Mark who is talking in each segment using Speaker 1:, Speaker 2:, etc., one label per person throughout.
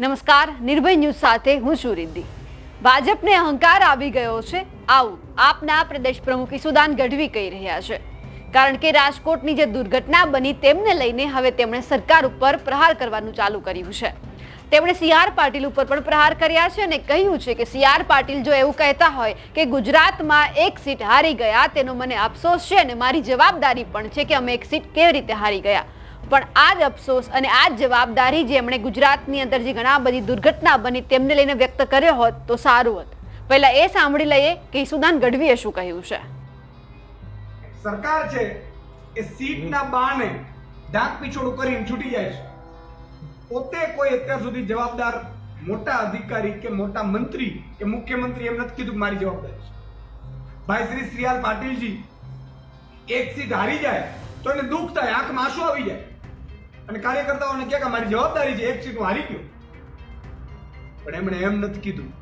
Speaker 1: નમસ્કાર, નિર્ભય ન્યૂઝ સાથે હું છું રિદ્ધિ. ભાજપને અહંકાર આવી ગયો છે, આવું આપના પ્રદેશ પ્રમુખ ઈસુદાન ગઢવી કહી રહ્યા છે. કારણ કે રાજકોટની જે દુર્ઘટના બની તેમને લઈને હવે તેમણે સરકાર ઉપર પ્રહાર કરવાનું ચાલુ કર્યું છે. તેમણે સી આર પાટીલ ઉપર પણ પ્રહાર કર્યા છે અને કહ્યું છે કે સી આર પાટીલ જો એવું કહેતા હોય કે ગુજરાતમાં એક સીટ હારી ગયા, તેનો મને અફસોસ છે અને મારી જવાબદારી પણ છે કે અમે એક સીટ કેવી રીતે હારી ગયા. પણ આ જ અફસોસ અને આ જ જવાબદારી જે એમણે ગુજરાતની અંદર જે ઘણા બધી દુર્ઘટના બની તેમને લઈને વ્યક્ત કર્યો હોત તો સારું હોત. પહેલા એ સાંભળી લઈએ કે ઈસુદાન ગઢવીએ શું કહ્યું છે.
Speaker 2: સરકાર છે એ સીટના બાને ડાક પીછોડું કરીને છૂટી જાય છે. પોતે કોઈ અત્યાર સુધી જવાબદાર મોટા અધિકારી કે મોટા મંત્રી કે મુખ્યમંત્રી એમ નથી કીધું મારી જવાબદારી છે. ભાઈ શ્રી શ્રીયાલ પાટીલજી, એક સીટ હારી જાય તો એને દુઃખ થાય, આંખમાં આંસુ આવી જાય. અને કાર્યકર્તાઓને કહે કે મારી જવાબદારી છે, એક સીટ હું હારી ગયો. પણ એમણે એમ નથી કીધું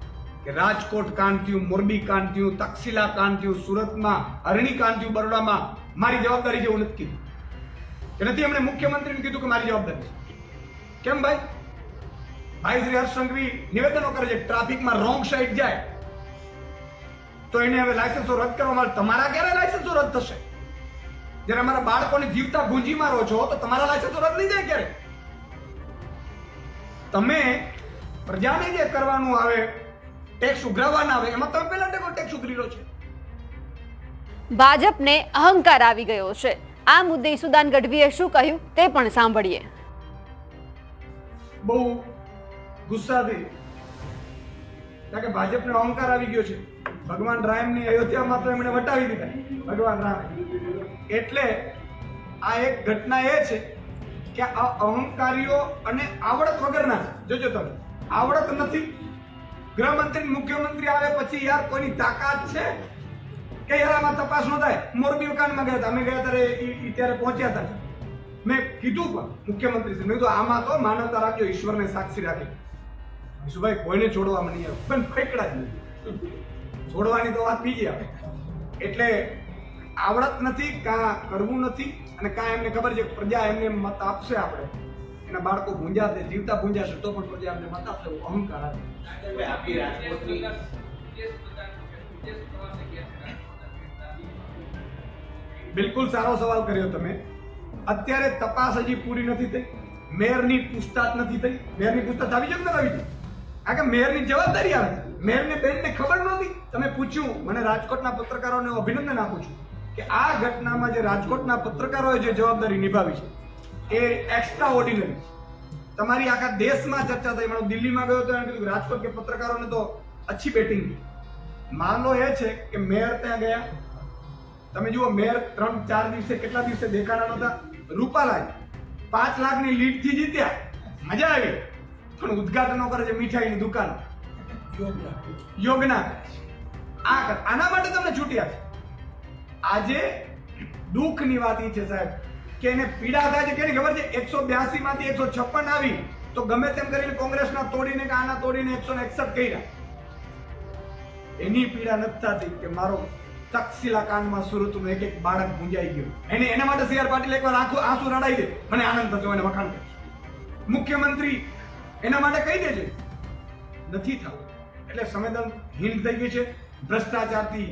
Speaker 2: કે રાજકોટ કાંડ થયું મોરબી કાંડ થયું તક્ષશિલા કાંડ થયું સુરતમાં, હરણી કાંડ થયું બરોડામાં મારી જવાબદારી છે એવું નથી કીધું. કે નથી એમણે મુખ્યમંત્રીને કીધું કે મારી જવાબદારી છે. કેમ ભાઈ? ભાઈ શ્રી હર્ષ સંઘવી નિવેદનો કરે છે, ટ્રાફિકમાં રોંગ સાઈડ જાય. તો એને હવે લાયસન્સો રદ કરવામાં. તમારા ક્યારે લાયસન્સો રદ થશે? જ્યારે અમારા બાળકોને જીવતા ગુંજી મારો છો તો તમારા લાયસન્સો રદ નહીં જાય ક્યારે તમે પ્રજાને જે કરવાનું આવે ટેક્સ ઉઘરાવવાના આવે એમાં તમે પહેલા ટેકો ટેક્સ ઉઘરી છે.
Speaker 1: ભાજપને અહંકાર આવી ગયો છે. આ મુદ્દે ઈસુદાન ગઢવીએ શું કહ્યું તે પણ સાંભળીએ.
Speaker 2: બહુ ગુસ્સાથી. કારણ કે ભાજપને અહંકાર આવી ગયો છે. ભગવાન રામની અયોધ્યામાં તો એમણે વટાવી દીધા. ભગવાન રામ. એટલે આ એક ઘટના એ છે કે આ અહંકારીઓ અને આવડત વગરના જોજો તમે. આવડત નથી. ગૃહમંત્રી મુખ્યમંત્રી આવે પછી યાર કોઈની તાકાત છે? કે યાર આમાં તપાસ ન થાય. મોરબી કાંડમાં ગયા હતા. અમે ગયા ત્યારે ત્યારે પહોંચ્યા હતા. મેં કીધું પણ મુખ્યમંત્રી મેં કીધું, આમાં તો માનવતા રાખજો. ઈશ્વરને સાક્ષી રાખી. વિશુભાઈ કોઈને છોડવામાં નહીં આવે પણ ફેકડા જ નથી છોડવાની તો વાત બીજી આપે એટલે આવડત નથી, કાં કરવું નથી અને કાં એમને ખબર છે પ્રજા એમને મત આપશે આપણે. એના બાળકો ભૂંજાશે જીવતા ભૂંજાશે તો પણ પ્રજા એમને મત આપશે. એવું અહંકાર બિલકુલ સારો સવાલ કર્યો તમે. અત્યારે તપાસ હજી પૂરી નથી થઈ. મેયરની પૂછતાછ નથી થઈ. મેયરની પૂછતાછ આવી કે નથી આવી કારણ કે મેયરની જવાબદારી આવે. છે મેયરને બેનને ખબર નહોતી. તમે પૂછ્યું, મને રાજકોટના પત્રકારોને અભિનંદન આપું છું કે આ ઘટનામાં જે રાજકોટના પત્રકારોએ જે જવાબદારી નિભાવી છે, એ એક્સ્ટ્રા ઓર્ડિનરી તમારી આખા દેશમાં ચર્ચા થઈ. મને દિલ્હીમાં ગયો તો એને કીધું, રાજકોટ કે પત્રકારોને તો અચ્છી બેટિંગ મામલો એ છે કે મેયર ત્યાં ગયા. તમે જુઓ, મેયર ત્રણ, ચાર દિવસે કેટલા દિવસે દેખાડા નહોતા રૂપાલાલ પાંચ લાખની લીડથી જીત્યા. મજા આવી. પણ ઉદઘાટનો કરે છે મીઠાઈની દુકાન. યોગના આ આના માટે તમને છૂટ્યા છે આજે દુઃખની વાત એ છે સાહેબ, કે એને પીડા થાય છે. કેની ખબર છે? એકસો બ્યાસી માંથી એકસો છપ્પન આવી. તો ગમે તેમ કરીને કોંગ્રેસના તોડીને કે આના તોડીને એકસો ને એકસઠ કર્યા. એની પીડા નથી થતી કે મારો તક્ષિલા કાંડમાં સુરતનું એક એક બાળક ગુંજાઈ ગયું. એને એના માટે સીઆર પાટીલ એકવાર આખું આંસુ રડાઈ દે. મને આનંદ થતો એને વખાણ મુખ્યમંત્રી એના માટે કહી દેજે. નથી થવું. એટલે સંવેદનહીન થઈ ગઈ છે. ભ્રષ્ટાચારથી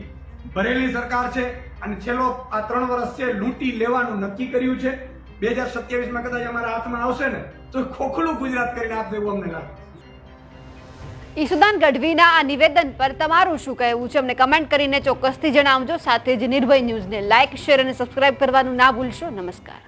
Speaker 2: ભરેલી સરકાર છે અને છેલ્લો આ ત્રણ વર્ષ છે લૂંટી લેવાનું નક્કી કર્યું છે. બે હજાર સત્યાવીસમાં કદાચ અમારા હાથમાં આવશે ને, તો ખોખલું ગુજરાત કરીને આપશે એવું અમને લાગે.
Speaker 1: ઈશુદાન ગઢવીના આ નિવેદન પર તમારું શું કહેવું છે? અમને કમેન્ટ કરીને ચોક્કસથી જણાવજો. સાથે જ નિર્ભય ન્યૂઝને લાઇક, શેર અને સબસ્ક્રાઇબ કરવાનું ના ભૂલશો. નમસ્કાર.